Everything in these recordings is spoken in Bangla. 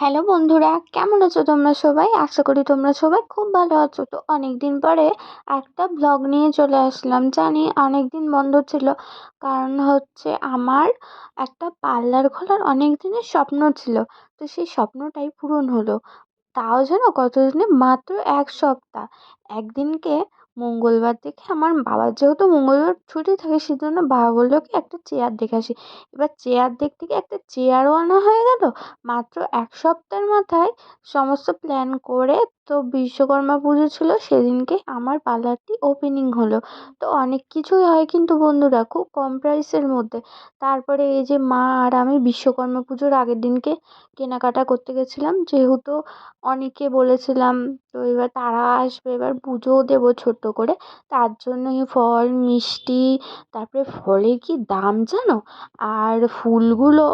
হ্যালো বন্ধুরা, কেমন আছো তোমরা সবাই? আশা করি তোমরা সবাই খুব ভালো আছো। তো অনেক দিন পরে একটা ব্লগ নিয়ে চলে আসলাম। জানি অনেক দিন বন্ধ ছিল, কারণ হচ্ছে আমার একটা পার্লার খোলার অনেক দিনের স্বপ্ন ছিল। তো সেই স্বপ্নটাই পূরণ হলো। তাও যেন কতদিনে? মাত্র এক সপ্তাহ। একদিনকে মঙ্গলবার দেখে আমার বাবার যেহেতু মঙ্গলবার ছুটি থাকে, সেজন্য বাবা বলল কি, একটা চেয়ার দেখে আসি। এবার চেয়ার দেখতে গিয়ে একটা চেয়ারও আনা হয়ে গেল। মাত্র এক সপ্তাহের মাথায় সমস্ত প্ল্যান করে তো বিশ্বকর্মা পুজো ছিল, সেদিনকে আমার পার্লারটি ওপেনিং হলো। তো অনেক কিছুই হয় কিন্তু বন্ধুরা, খুব কম প্রাইসের মধ্যে। তারপরে এই যে মা আর আমি বিশ্বকর্মা পুজোর আগের দিনকে কেনাকাটা করতে গেছিলাম। যেহেতু অনেকে বলেছিলাম তো এবার তারা আসবে, এবার পুজোও দেবো ছোট্ট করে। তার জন্যই ফল, মিষ্টি, তারপরে ফলের কি দাম জানো? আর ফুলগুলো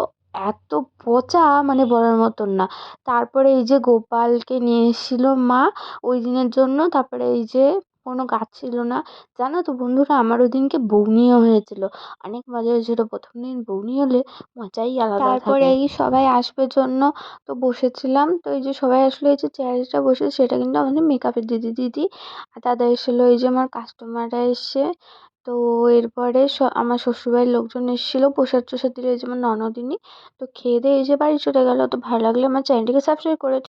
এত পচা মানে বলার মতন না। তারপরে এই যে গোপালকে নিয়ে এসেছিল মা, ওই দিনের জন্য। তারপরে এই যে কোনো গাছ ছিল না। জানো তো বন্ধুরা আমার ওই দিনকে বৌনিও হয়েছিল। অনেক মজা হয়েছিল। প্রথম দিন বৌনি হলে মজাই আলাদা তারপরে এই সবাই আসবে জন্য তো বসেছিলাম। তো এই যে সবাই আসলে এই যে চেয়ারটা বসে সেটা কিন্তু আমাদের মেকআপের দিদি দিদি। আর দাদা এসেছিল এই যে আমার কাস্টমাররা এসে। তো এরপরে আমার শ্বশুরবাড়ির লোকজন এসেছিল প্রসাদ টসাদ দিলো এই যে আমার ননদিনী। তো খেয়ে দিয়ে এই যে বাড়ি চলে গেলো। তো ভালো লাগলে আমার চ্যানেলটিকে সাবস্ক্রাইব করে